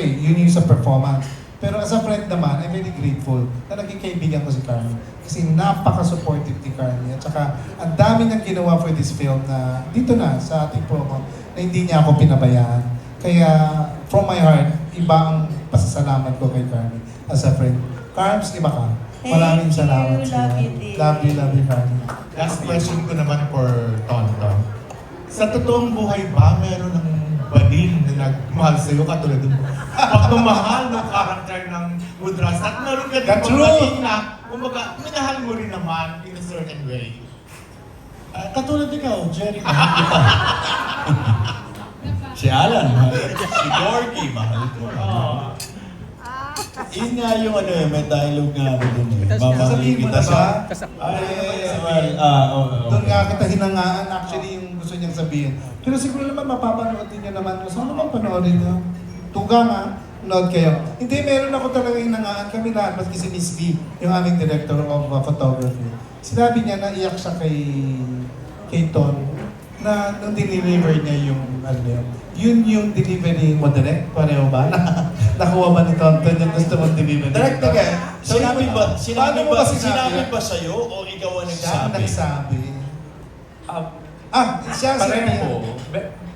eh. Yun yung sa performance. Pero as a friend naman, I'm very grateful na naging kaibigan ko si Carly. Kasi napaka-supportive ni Carly. At saka, ang dami niyang ginawa for this film na dito na sa ating promo na hindi niya ako pinabayaan. Kaya, from my heart, iba ang pasasalamat ko kay Carly as a friend. Carms, iba ka. Thank Maraming you. salamat Love sa'yo. you, dear. Love you, love you, Carly. Last question ko naman for Tonton. Sa totoong buhay ba, meron ng bading na nagmahal sa'yo katulad ng pagmamahal ng karakter ng Mudras at meron ka din bading na kumbaga, minahal mo rin naman in a certain way. Ah, katulad ikaw, Jerry, kita. si Alan, mahal. Si Gorgie, mahal ko. Yun nga yung ano eh, may dialogue nga ako dun eh. Mamahalin Sasabihin mo kita na ba? Ay, well, ah, oh, oh, Doon nga kita hinangaan actually yung gusto niyang sabihin. Pero siguro naman mapapanood din niyo naman. Sana naman panoorin niyo. Tuga nga, nood kayo. Hindi, meron ako talaga hinangaan kami lahat, maski si Miss B, yung aming director of uh, photography. Sinabi niya na iyak siya kay kay Ton na nung deliver niya yung ano yun, yun yung delivery mo direct, pareho ba? Nakuha ba ni Tonton yung gusto mong delivery? Direct na ka. Sinabi ba, sinabi mo ba, sinabi? sinabi ba sa'yo o ikaw ang Siya ang nagsabi? nagsabi. Ah, siya ang sinabi. pareho.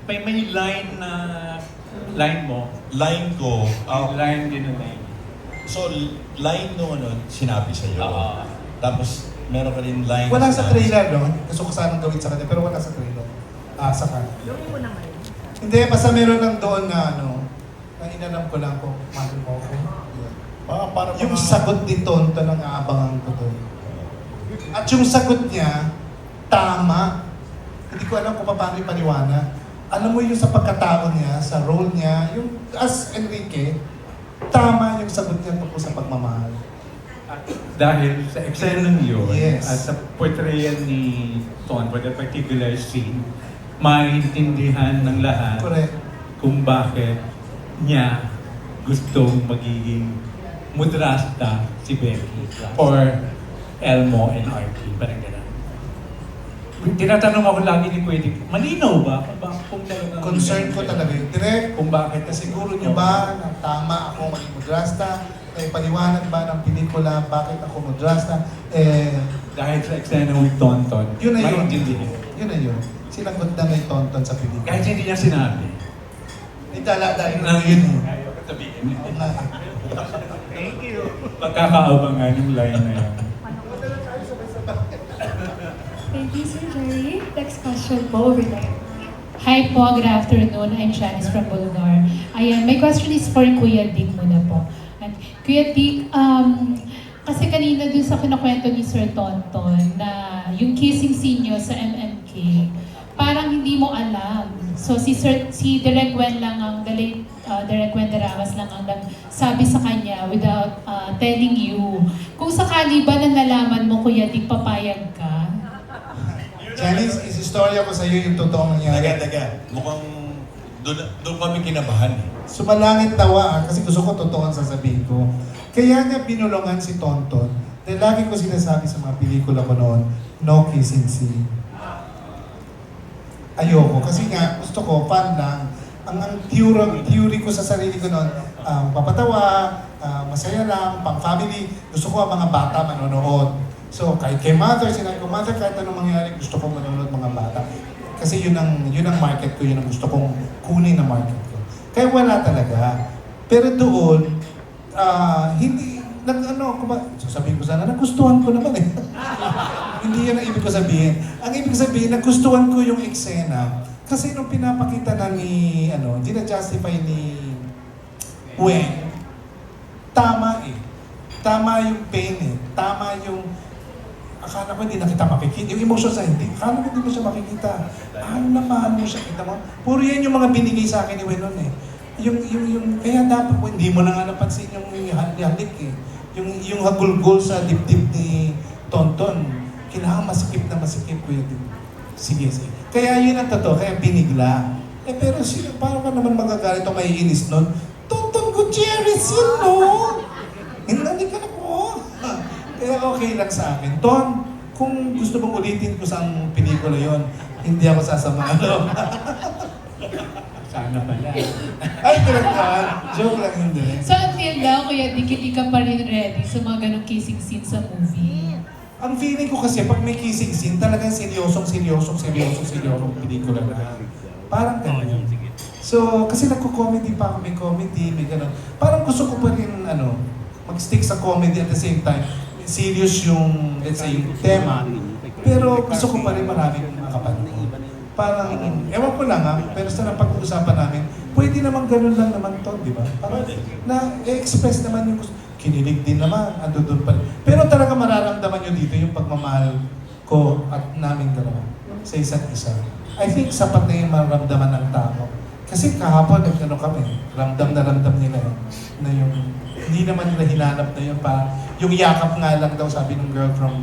May, may line na line mo, Line ko, may line din na line. so line no ano, sinabi sa'yo. Oo. Tapos meron ka rin line Wala sa trailer, no? Gusto ko sanang gawin sa kanya, pero wala sa trailer. Ah, sa kanya. Gawin mo naman. Hindi, basta meron lang doon na ano, na inalam ko lang kung mahal mo ako. Yun. Ah, para Yung mga- sagot ni Tonto nang aabangan ko doon. At yung sagot niya, tama. Hindi ko alam kung paano ipaliwanag. Alam mo yung sa pagkatao niya, sa role niya, yung as Enrique, tama yung sagot niya tungkol sa pagmamahal. Dahil sa eksena yun, Yes. at sa portrayal ni Ton for that particular scene, maintindihan ng lahat Correct. kung bakit niya gustong magiging mudrasta si Becky or Elmo and RP. Parang gano'n. Tinatanong ako lagi ni Kuya Dick, malinaw ba? Ba, kung talagang... Concern ko talaga yun. Direct, Kung bakit na siguro niyo ba na tama ako maging mudrasta? Eh, paliwanag ba ng pelikula bakit ako mudrasta? Eh, Dahil sa eksena with Tonton, yun na yun. maintindihan. Yun na yun. Sinagot na may tonton sa pelikula. Kahit hindi niya sinabi. Itala dahil na yun. yun, eh. ayaw ko sabihin. Oo nga. Thank you. Pagkakaabangan yung line na yan. Thank you, Sir Jerry. Next question po over there. Hi po, good afternoon. I'm Janice from Bulgar. Ayan, my question is for Kuya Dick muna po. At Kuya Dick, um, kasi kanina dun sa kinakwento ni Sir Tonton na yung kissing scene nyo sa MMK, parang hindi mo alam. So si Sir, si Direk Wen lang ang, the late uh, Direk Wen Daramas lang ang nagsabi sa kanya without uh, telling you. Kung sakali ba na nalaman mo, Kuya Dick, papayag ka? Janice, isistorya ko sa iyo yung totoong Taga, nangyari. taga. Mukhang doon, doon kami kinabahan eh. Sumalangit tawa ah, kasi gusto ko totoo ang sasabihin ko. Kaya niya binulungan si Tonton dahil lagi ko sinasabi sa mga pelikula ko noon, no kissing scene. Ayoko. Kasi nga, gusto ko, fan lang. Ang, ang theory, theory ko sa sarili ko noon, um, papatawa, ah, masaya lang, pang family. Gusto ko ang mga bata manonood. So, kahit kay mother, sinabi ko, mother, kahit anong mangyari, gusto ko manonood mga bata. Kasi yun ang, yun ang market ko, yun ang gusto kong kunin na market ko. Kaya wala talaga. Pero doon, ah, hindi, nag, ano, kuma, sasabihin ko sana, nagustuhan ko naman eh. hindi yun ang ibig ko sabihin. Ang ibig sabihin, nagustuhan ko yung eksena. Kasi nung pinapakita na ni, ano, hindi na-justify ni Wen, tama eh. Tama yung pain eh. Tama yung, akala ko hindi na kita makikita. Yung emotions na hindi, akala ko hindi mo siya makikita. Ano na mahal mo siya, kita mo? Puro yan yung mga binigay sa akin ni Wen noon eh. Yung, yung, yung, kaya dapat, hindi mo na nga napansin yung halik eh. Yung, yung hagulgol sa dibdib ni Tonton. Kailangan masikip na masikip ko yun. Sige, sige. Kaya yun ang totoo, kaya binigla. Eh pero sino, paano ka naman magagalit o maiinis nun? Tonton Gutierrez yun, no? Hindi ka na po. Kaya okay lang sa akin. Ton, kung gusto mong ulitin ko sa pelikula yon, hindi ako sasama. Ano? Sana na pala. Ay, talaga. Joke lang hindi. So until now, Kuya Dick, hindi ka pa rin ready sa mga ganong kissing scene sa movie. Ang feeling ko kasi pag may kissing scene, talagang seryosong, seryosong, seryosong, seryosong pelikula na. Parang ganyan. So, kasi nagko-comedy pa ako, may comedy, may gano'n. Parang gusto ko pa rin, ano, mag-stick sa comedy at the same time. Serious yung, let's say, yung tema. Pero gusto ko pa rin maraming makapanood. Parang, ewan ko lang ha, pero sa napag-uusapan namin, pwede naman ganun lang naman to, di ba? Parang na-express naman yung gusto. Kinilig din naman, ando doon pa rin. Pero talaga mararamdaman nyo dito yung pagmamahal ko at namin dalawa sa isa't isa. I think sapat na yung mararamdaman ng tao. Kasi kahapon, nagkano kami, ramdam na ramdam nila yun, na yung, hindi naman nila hinanap na yun pa, yung yakap nga lang daw sabi ng girl from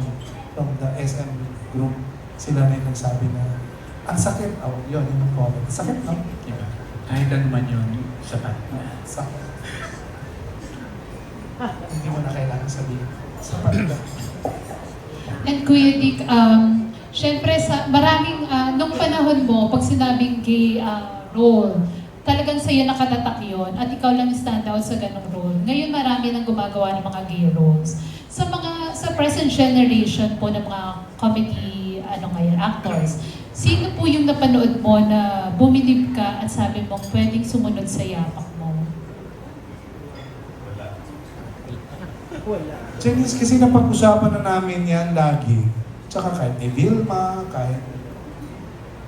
from the SM group, sila rin nagsabi na, ang sakit, oh, yun, yung comment. Sakit, no? Diba? Kahit ano man yun, sapat na. Sakit. Hindi mo na kailangan sabihin. Sapat na. And Kuya Dick, um, syempre sa maraming, ah, nung panahon mo, pag sinabing gay ah, role, talagang sa'yo nakatatak yon at ikaw lang stand out sa ganong role. Ngayon marami nang gumagawa ng mga gay roles. Sa mga, sa present generation po ng mga comedy, ano ngayon, actors, sino po yung napanood mo na bumilib ka at sabi mo pwedeng sumunod sa yapak mo? Wala. Chinese kasi napag-usapan na namin yan lagi. Tsaka kahit ni Vilma, kahit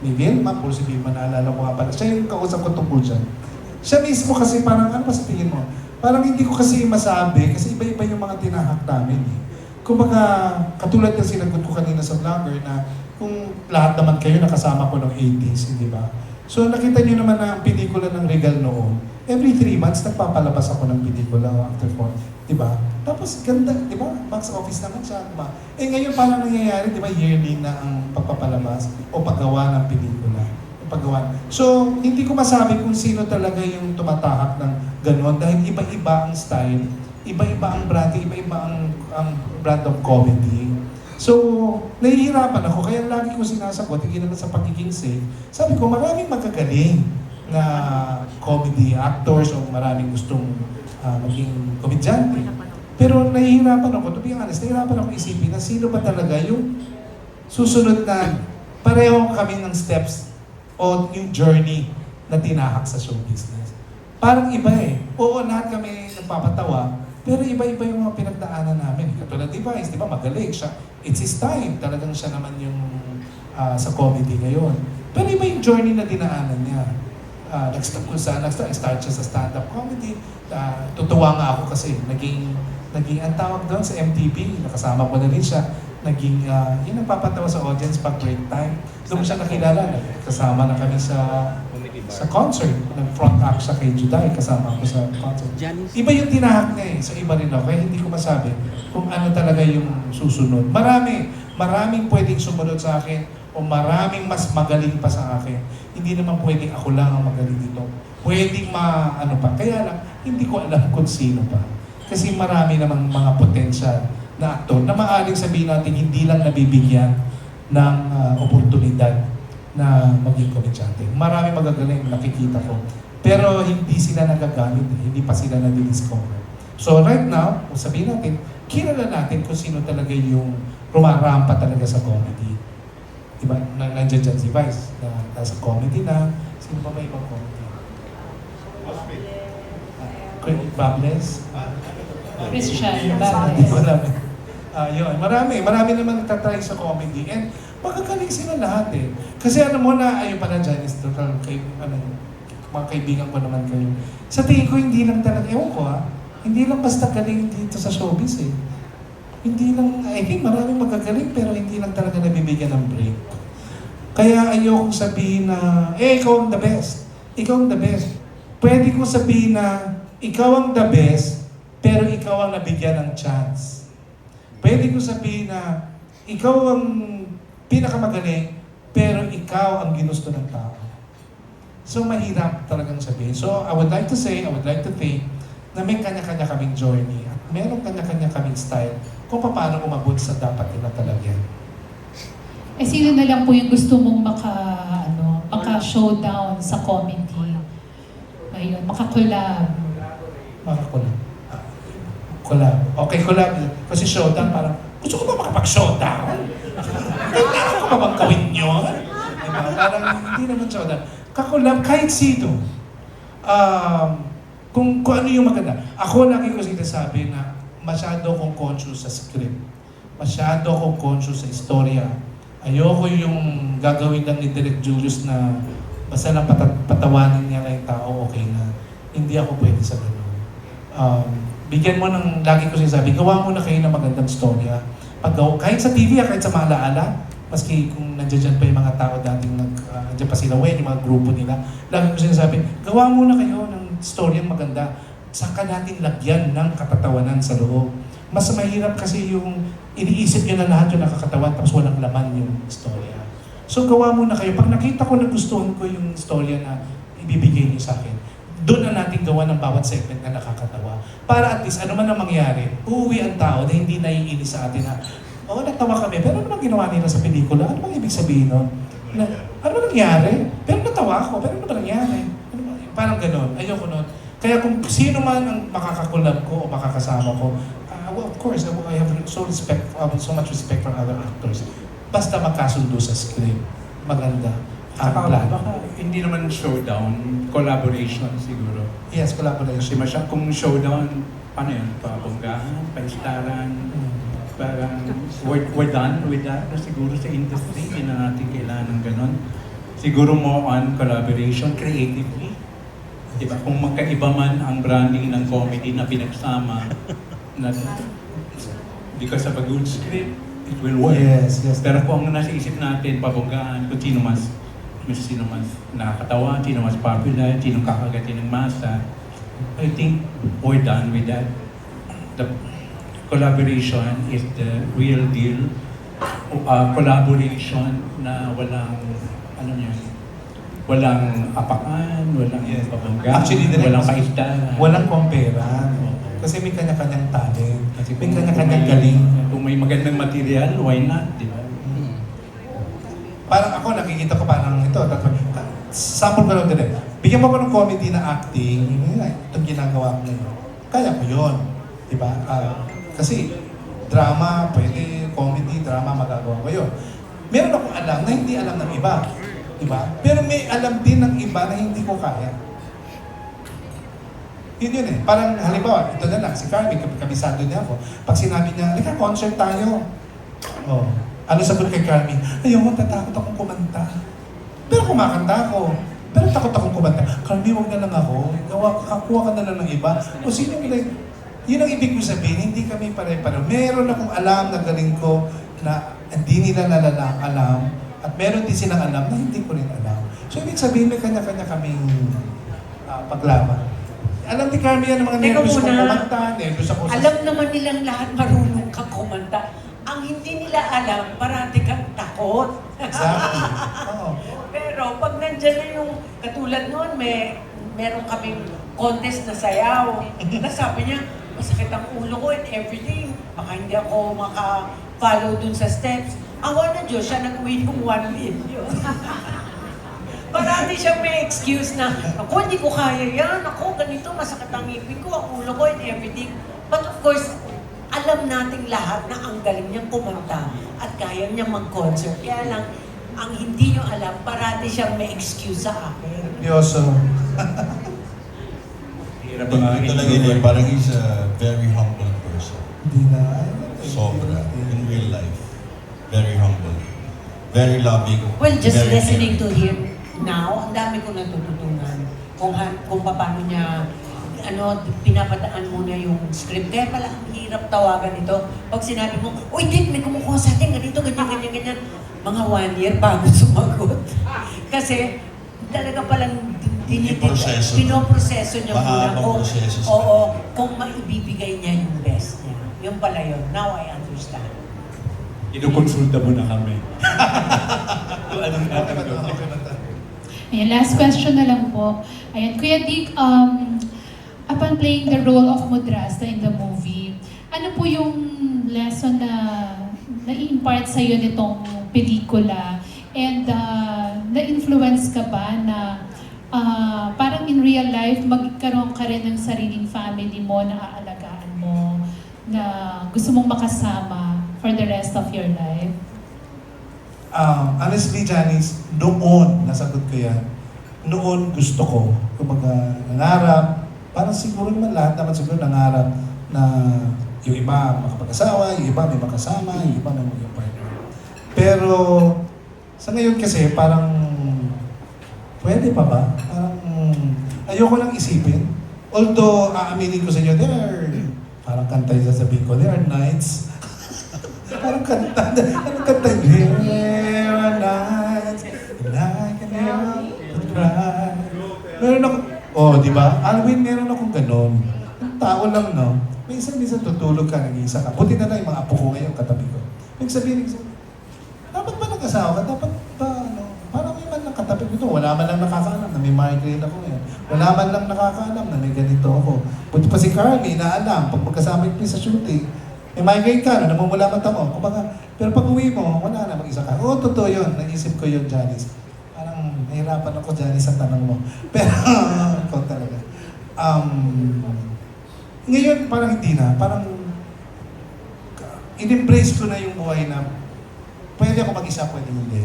ni Vilma, kung si Vilma naalala ko nga pala, siya yung kausap ko tungkol dyan. Siya mismo kasi parang, ano ba sa tingin mo? Parang hindi ko kasi masabi, kasi iba-iba yung mga tinahak namin eh. Kumbaga, katulad ng sinagot ko kanina sa vlogger na kung lahat naman kayo nakasama ko ng 80s, di ba? So nakita niyo naman na ang pelikula ng Regal noon, every three months nagpapalabas ako ng pelikula after four, di ba? Tapos ganda, di ba? Box office naman siya, di ba? Eh ngayon parang nangyayari, di ba, yearly na ang pagpapalabas o paggawa ng pelikula. Paggawa. So, hindi ko masabi kung sino talaga yung tumatahak ng ganon dahil iba-iba ang style, iba-iba ang brand, iba-iba ang, ang brand of comedy. So, nahihirapan ako. Kaya lagi ko sinasagot, hindi naman sa pagiging safe. Sabi ko, maraming magagaling na comedy actors o maraming gustong ah, maging komedyante. Pero nahihirapan ako, to be honest, nahihirapan ako isipin na sino ba talaga yung susunod na pareho kami ng steps o yung journey na tinahak sa show business. Parang iba eh. Oo, lahat kami nagpapatawa, pero iba-iba yung mga pinagdaanan namin. Katulad ni Vice, di ba, magaling siya. It's his time. Talagang siya naman yung ah, sa comedy ngayon. Pero iba yung journey na dinaanan niya. Uh, nag-start ko sa, nag-start start siya sa stand-up comedy. Ah, tutuwa nga ako kasi naging, naging, ang tawag doon sa MTV, nakasama ko na rin siya. Naging, ah, yun nagpapatawa sa audience pag break time. Doon siya nakilala. Kasama na kami sa sa concert. Nag-front act siya kay Juday, kasama ko sa concert. Iba yung tinahak niya eh. So iba rin ako. Kaya hindi ko masabi kung ano talaga yung susunod. Marami. Maraming pwedeng sumunod sa akin o maraming mas magaling pa sa akin. Hindi naman pwedeng ako lang ang magaling dito. Pwedeng ma, ano pa. Kaya lang, hindi ko alam kung sino pa. Kasi marami namang mga potensyal na aktor na maaaring sabihin natin hindi lang nabibigyan ng ah, oportunidad na maging komedyante. Marami magagaling nakikita ko. Pero hindi sila nagagamit, eh. hindi pa sila nadi-discover. So right now, kung sabihin natin, kilala natin kung sino talaga yung rumarampa talaga sa comedy. Diba? Na, nandiyan dyan si Vice, na nasa comedy na. Sino ba may ibang comedy? Chris Bables? Christian, Hindi Baez. ko alam. Ah, yun. Marami. Marami naman nagtatry sa comedy. And magagaling sila lahat eh. Kasi ano mo na, ayun pala Janice, total, kay, ano, mga kaibigan ko naman kayo. Sa tingin ko, hindi lang talaga, ewan ko ha, hindi lang basta galing dito sa showbiz eh. Hindi lang, I think maraming magagaling pero hindi lang talaga nabibigyan ng break. Kaya ayokong sabihin na, eh, ikaw ang the best. Ikaw ang the best. Pwede kong sabihin na, ikaw ang the best, pero ikaw ang nabigyan ng chance. Pwede kong sabihin na, ikaw ang pinakamagaling, pero ikaw ang ginusto ng tao. So, mahirap talagang sabihin. So, I would like to say, I would like to think, na may kanya-kanya kaming journey at meron kanya-kanya kaming style kung paano umabot sa dapat nila talaga. Eh, sino na lang po yung gusto mong maka, ano, maka-showdown sa comedy? ayun, makakolab. Mga collab. Ah, Collab. Okay, collab. Kasi showdown, parang, gusto ko ba makapag-showdown? Ko ba bang gawin yun? Diba? Parang hindi naman showdown. Kakolab, kahit sino. Um, kung, kung ano yung maganda. Ako lagi ko sinasabi na masyado akong conscious sa script. Masyado akong conscious sa istorya. Ayoko yung gagawin lang ni Direk Julius na basta lang pata- patawanin niya lang yung tao, okay na. Hindi ako pwede sa ganun. Um, bigyan mo ng, lagi ko sinasabi, gawa mo na kayo ng magandang storya. Pag kahit sa TV, ah, kahit sa mga alaala, maski kung nandiyan pa yung mga tao dating nag, uh, pa sila, Wen, yung mga grupo nila, lagi ko sinasabi, gawa muna kayo ng storyang maganda. Saka natin lagyan ng katatawanan sa loob. Mas mahirap kasi yung iniisip nyo na lahat yung nakakatawan tapos walang laman yung storya. So gawa muna kayo. Pag nakita ko na gustuhan ko yung storya na ibibigay niyo sa akin, doon na natin gawa ng bawat segment na nakakatawa. Para at least ano man ang mangyari, uuwi ang tao na hindi naiinis sa atin na, oo, natawa kami, pero ano bang ginawa nila sa pelikula? Ano bang ibig sabihin nun? Na, ano ba nangyari? Pero natawa ako, pero ano ba nangyari? Ano ba? Parang ganon. Ayoko nun. Kaya kung sino man ang makakakulab ko o makakasama ko, uh, well, of course, I have so respect, I have so much respect for other actors. Basta magkasundo sa script. Maganda ang Saka plan. baka hindi naman showdown, collaboration siguro. Yes, Kasi collaboration. masya, kung showdown, paano yun? Pabonggahan, paistaran, parang we're, we're done with that na siguro sa industry, hindi na natin kailangan ng ganon. Siguro more on collaboration creatively. Diba? Kung magkaiba man ang branding ng comedy na pinagsama, na because of a good script, it will work. Yes, yes. Pero kung ang nasa isip natin, pabonggahan, kung sino mas, mas sino mas nakakatawa, sino mas popular, sino kakagatin ng masa, I think we're done with that. The collaboration is the real deal. Uh, collaboration na walang, ano yun, walang apakan, walang Yes. pabonggahan, Actually, direct- walang kaistahan. Walang compare. Kasi may kanya-kanyang talent. Kasi may kanya-kanyang galing. Kung may magandang material, why not, di ba? Parang ako nakikita ko parang ito. Sample ko lang din eh. Bigyan mo ko ng comedy na acting. Yun nga, Itong ginagawa ko ngayon. Kaya ko yun. Diba? Ah, kasi drama, pwede, comedy, drama, magagawa ko yun. Meron akong alam na hindi alam ng iba. Diba? Pero may alam din ng iba na hindi ko kaya. Yun yun eh. Parang halimbawa, ito na lang, si Carmen, kab- kabisado niya ako. Pag sinabi niya, halika, concert tayo. Oh. Ano sagot kay Carmen? Ayoko, tatakot akong kumanta. Pero kumakanta ako. Pero takot akong kumanta. Carmen, huwag na lang ako. Gawa, kakuha ka na lang ng iba. O sino like, yun ang ibig ko sabihin, hindi kami pare-pareho. Meron akong alam na galing ko na hindi nila nalala alam. At meron din silang alam na hindi ko rin alam. So, ibig sabihin, may kanya-kanya kaming ah, paglaban. Alam ni Carmen yan ang mga Teka nervous kong kumanta, nervous ako sa... Alam naman nilang lahat marunong kang kumanta. Ang hindi nila alam, parati kang takot. Exactly. Oo. Pero pag nandyan na yung, katulad noon, may, meron kaming contest na sayaw. Tapos sabi niya, masakit ang ulo ko and everything. Baka hindi ako maka-follow dun sa steps. Awa na Diyos, siya nag-win ng 1 million. Parati siya may excuse na, ako hindi ko kaya yan, ako ganito, masakit ang ngipin ko, ang ulo ko and everything. But of course, alam nating lahat na ang galing niyang kumanta at kaya niyang mag-concert. Kaya lang, ang hindi niyo alam, parati siyang may excuse sa akin. Seryoso. Hirap ang talaga yun, parang he's a very humble person. Hindi na. Sobra. In real life. Very humble. Very loving. Well, just very listening to caring. him now, ang dami ko natututunan kung, kung paano niya ano, pinapadaan muna yung script. Kaya pala ang hirap tawagan ito. Pag sinabi mo, Uy, Dick, may kumukuha sa atin, ganito, ganyan, ganyan, ganyan. Mga one year bago sumagot. Kasi talaga palang dinidid, Pinoproseso. niya muna Mahabang kung, oo, kung maibibigay niya yung best niya. Yung pala yun. Now I understand. Inukonsulta mo na kami. Kung anong to? Ayan, last question na lang po. Ayan, Kuya Dick, um, upon playing the role of Mudrasta in the movie, ano po yung lesson na na-impart sa'yo nitong pelikula? And uh, na-influence ka ba na uh, parang in real life, magkaroon ka rin ng sariling family mo na aalagaan mo, na gusto mong makasama for the rest of your life? Um, honestly, Janice, noon, nasagot ko yan, noon gusto ko, kumbaga nangarap, parang siguro naman lahat naman siguro nangarap na yung iba makapag-asawa, yung iba may makasama, yung iba may maging partner. Pero sa ngayon kasi parang pwede pa ba? Parang ayoko lang isipin. Although aaminin ko sa inyo, there are, parang kanta yung sasabihin ko, there are nights Parang kanta, anong kanta yun? There are nights when I can but cry. Meron ako, oh, di ba? Alwin, meron akong ganon. Ang tao lang, no? Minsan-minsan tutulog ka, nag-iisa ka. Buti na lang yung mga apo ko ngayon, katabi ko. Ibig sabihin, ibig sabihin, dapat ba nag-asawa ka? Dapat lang katabi ko to. Wala man lang nakakaalam na may migraine ako ngayon. Wala man lang nakakaalam na may ganito ako. Buti pa si Carly na alam, pag magkasama yung sa shooting, may migraine ka, no? namumula mata mo. Kumbaga, pero pag uwi mo, wala na mag-isa ka. Oo, totoo yun. Naisip ko yun, Janice. Parang nahirapan ako, Janice, sa tanong mo. Pero, ikaw talaga. Um, ngayon, parang hindi na. Parang, in-embrace ko na yung buhay na pwede ako mag-isa, pwede hindi.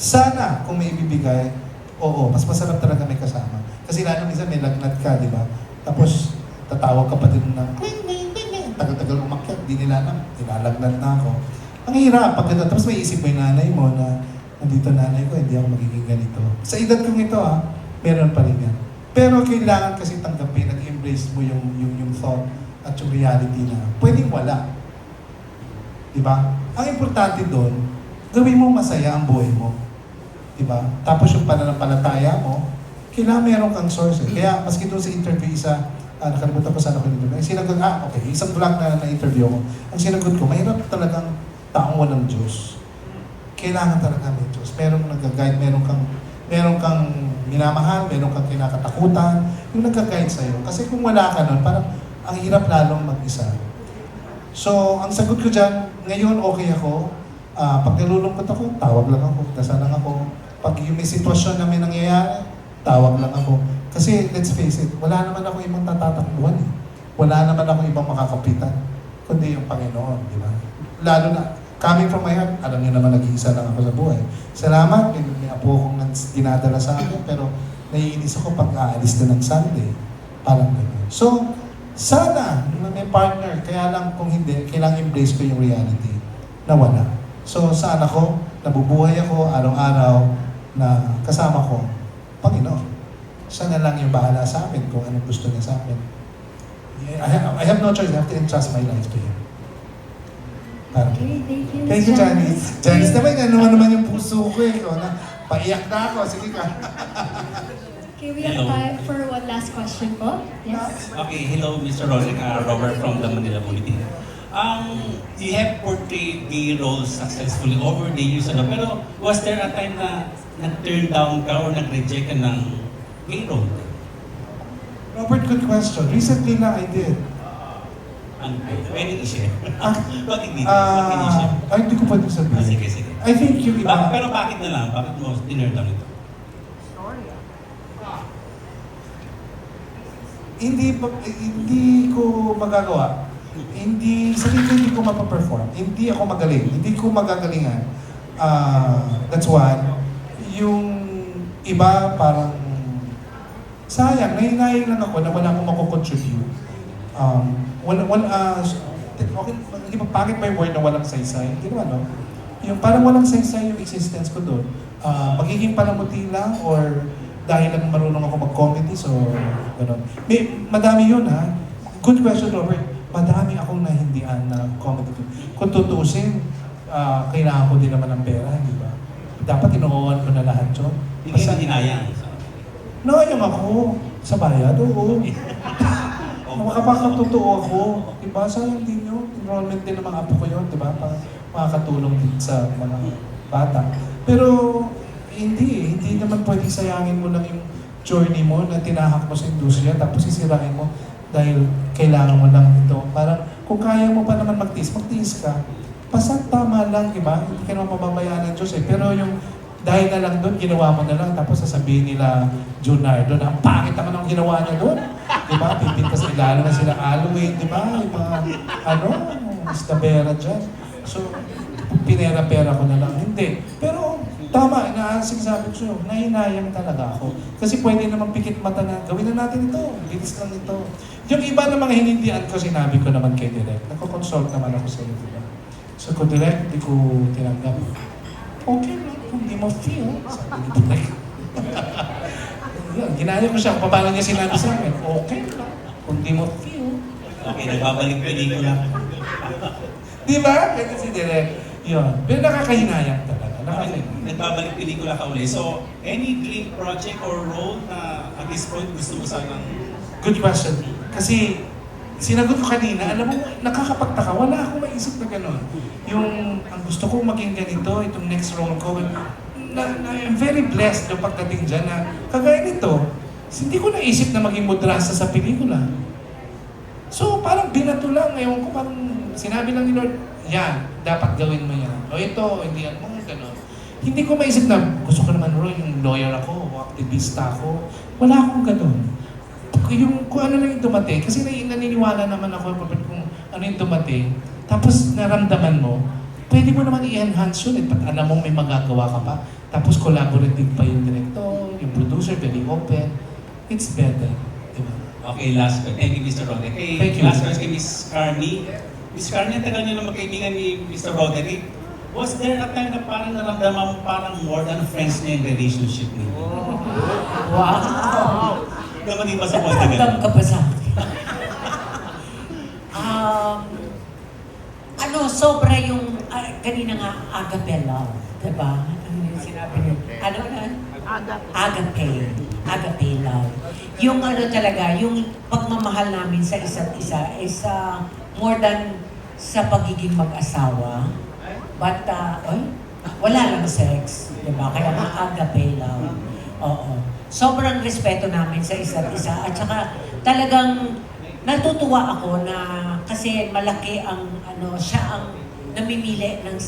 Sana, kung may ibibigay, oo, mas masarap talaga may kasama. Kasi lalo minsan may lagnat ka, di ba? Tapos, tatawag ka pa din ng kling, kling, kling. Tagal-tagal umakyat, di nila alam, nilalagnat na ako. Ang hirap, pag tapos may isip mo yung nanay mo na, nandito nanay ko, hindi ako magiging ganito. Sa edad kong ito, ah, meron pa rin yan. Pero kailangan kasi tanggapin, nag-embrace mo yung, yung, yung thought at yung reality na pwedeng wala. Di ba? Ang importante doon, gawin mo masaya ang buhay mo. Di ba? Tapos yung pananampalataya mo, kailangan meron kang source. Eh. Kaya maski doon sa interview, isa, ah, nakalimutan ko sana ko nito. Ang sinagot, ah, okay, isang vlog na na-interview ko. Ang sinagot ko, mahirap talagang taong walang Diyos. Kailangan talaga may Diyos. Merong nag-guide, meron kang meron kang minamahal, meron kang kinakatakutan, yung nagka-guide sa'yo. Kasi kung wala ka nun, parang ang hirap lalong mag-isa. So, ang sagot ko dyan, ngayon okay ako. Ah, pag nalulungkot ako, tawag lang ako, dasal lang ako. Pag yung may sitwasyon na may nangyayari, tawag lang ako. Kasi, let's face it, wala naman ako ibang tatatakbuhan eh. Wala naman ako ibang makakapitan, kundi yung Panginoon, di ba? Lalo na, coming from my heart, alam niyo naman nag-iisa lang ako sa buhay. Salamat, may, may apo akong dinadala sa akin, pero naiinis ako pag aalis na ng Sunday. Parang gano'n. So, sana na may partner, kaya lang kung hindi, kailangan embrace ko yung reality na wala. So, sana ko, nabubuhay ako araw-araw na kasama ko, Panginoon. Siya na lang yung bahala sa akin kung anong gusto niya sa akin. I have, I have no choice. I have to entrust my life to Him. Parang Okay, thank you. Thank you, Janice. Janice naman, ano naman yung puso ko eh. Ikaw na, paiyak na ako. Sige ka. Okay, we have Hello. time for one last question po. Yes. Okay, hello Mr. Roderick, uh, Robert from the Manila Bulletin. Um, you have portrayed the role successfully over the years, ano, pero was there a time na nag-turn down ka or nag-reject ka ng gay role? Robert, good question. Recently na I did. Ano, pwede i-share? Ah, Bakit hindi? Bakit i-share? Ah, ay, hindi ko pwede Ah, sabihin. sige, sige. I think yung Ba- iba, pero bakit na lang? Bakit mo tinurn down ito? hindi eh, hindi ko magagawa. Hindi, sa ko hindi ko mapaperform. Hindi ako magaling. Hindi ko magagalingan. Ah, that's one. Yung iba parang sayang, nahinahing lang ako na wala akong makukontribute. Um, wala, wala, ah, okay, hindi ba pangit yung word na walang saysay? Hindi naman, no? Yung parang walang saysay yung existence ko doon. Ah, magiging palamuti lang or dahil lang marunong ako mag-comedy, so gano'n. May, madami yun ha. Good question, Robert. Madami akong nahindian na comedy. Kung tutusin, ah, kailangan ko din naman ng pera? Dapat inuuwan ko na lahat yun. Hindi Basta- mo hinayang. Nayang ako sa bayad, oo. Makapakatotoo ako. Diba? Sayang din yun. Enrollment din ng mga apo ko yun, di ba? Para makakatulong din sa mga bata. Pero hindi eh. Hindi naman pwedeng sayangin mo lang yung journey mo na tinahak mo sa industriya tapos sisirain mo dahil kailangan mo lang ito. Parang kung kaya mo pa naman magtiis, magtiis ka. Basta tama lang, di ba? Hindi ka naman mababayaan ng Diyos eh. Pero yung dahil na lang doon, ginawa mo na lang, tapos sasabihin nila, Junardo, na ang pangit naman ang ginawa niya doon. Di ba? Pipintas ilalo na sila Halloween, di ba? Yung mga, ano, istabera dyan. So, pinera-pera ko na lang. Hindi. Pero, tama, inaasing sabi ko sa'yo, nahinayang talaga ako. Kasi pwede naman pikit mata na, gawin na natin ito, bilis lang ito. Yung iba na mga hinindihan ko, sinabi ko naman kay Direk. Nagko-consult naman ako sa iyo, di ba? So, ko Direk, di ko tinanggap. Okay lang, kung di mo feel, sabi Direk. Yun, ginaya ko siya kung paano niya sinabi sa akin. Okay lang, kung di mo feel. Okay, nagbabalik pelikula. Di ba? Kasi si Direk, yun. Pero nakakahinayang talaga. Nakakahinayang. Nagbabalik pelikula ka uli. So, any dream project or role na at this point gusto mo sanang Good question. Kasi, sinagot ko kanina, alam mo, nakakapagtaka, wala akong maisip na gano'n. Yung, ang gusto ko maging ganito, itong next role ko, na, na, I'm very blessed yung pagdating dyan na, kagaya nito, hindi ko naisip na maging mudrasa sa pelikula. So, parang binato lang, ewan ko, parang sinabi lang ni Lord, yan, dapat gawin mo yan. O ito, hindi yan, mga gano'n. Hindi ko maisip na, gusto ko naman, Roy, yung lawyer ako, o aktivista ako. Wala akong gano'n yung kung ano lang yung dumating, kasi nai- naniniwala naman ako kapag kung ano yung dumating, tapos naramdaman mo, pwede mo naman i-enhance yun eh, Pat alam mong may magagawa ka pa. Tapos collaborative pa yung director, yung producer, very open. It's better. Di ba? Okay, last question. Thank you, Mr. Roderick. Okay, Thank you. last question kay Miss Carney. Miss Carney, ang tagal niyo na magkaibigan ni Mr. Roderick. Was there a time na parang naramdaman mo parang more than friends na yung relationship niyo? Wow! Naman point na Nagdam gano'n? ka pa sa akin. um, ano, sobra yung, ah, kanina nga, agape love. Diba? Ano yung sinabi niyo? Ano na? Agape. Agape love. Yung ano talaga, yung pagmamahal namin sa isa't isa is ah, more than sa pagiging mag-asawa. But, uh, oy, wala lang sex. Diba? Kaya nga agape love. Oo. Sobrang respeto namin sa isa't isa. At saka talagang natutuwa ako na kasi malaki ang ano siya ang namimili ng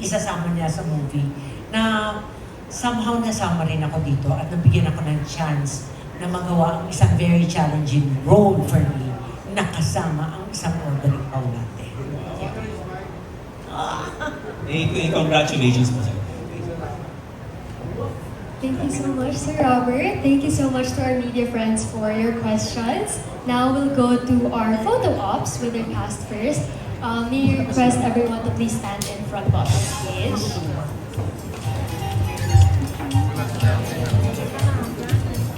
isasama niya sa movie na somehow nasama rin ako dito at nabigyan ako ng chance na magawa ang isang very challenging role for me na kasama ang isang Audrey Paulate. Eh, congratulations po sir. Thank you so much, Sir Robert. Thank you so much to our media friends for your questions. Now we'll go to our photo ops with their cast first. Um, may we request everyone to please stand in front of us on stage.